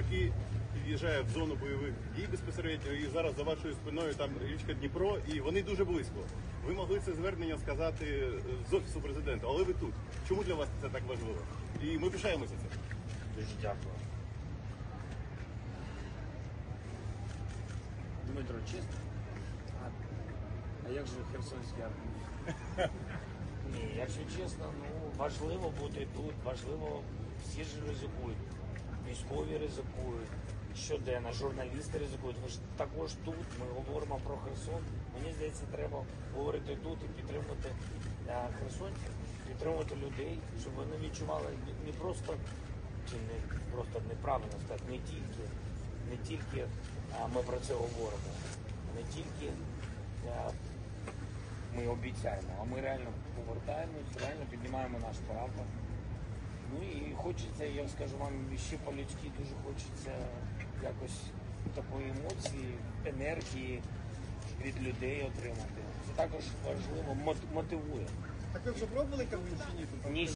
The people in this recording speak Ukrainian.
який під'їжджає в зону бойових дій безпосередньо, і зараз за вашою спиною там річка Дніпро, і вони дуже близько. Ви могли це звернення сказати е, з офісу президента, але ви тут. Чому для вас це так важливо? І ми пишаємося цим. Дуже дякую. Дмитро, чесно? А, а як же Херсонський армії? Ні, якщо чесно, ну важливо бути тут, важливо, всі ж ризикують. Військові ризикують, щоденно, журналісти ризикують. Ви ж також тут, ми говоримо про Херсон. Мені здається, треба говорити тут і підтримувати е, херсонців, підтримувати людей, щоб вони відчували не- просто чи не просто неправильно сказати, не тільки, не тільки а, ми про це говоримо, не тільки а, ми обіцяємо, а ми реально повертаємось, реально піднімаємо наш прапор. Ну і хочеться, я скажу вам, ще по-людськи дуже хочеться якось такої емоції, енергії від людей отримати. Це також важливо, мотивує. Так ви вже пробували чи ні? Ні,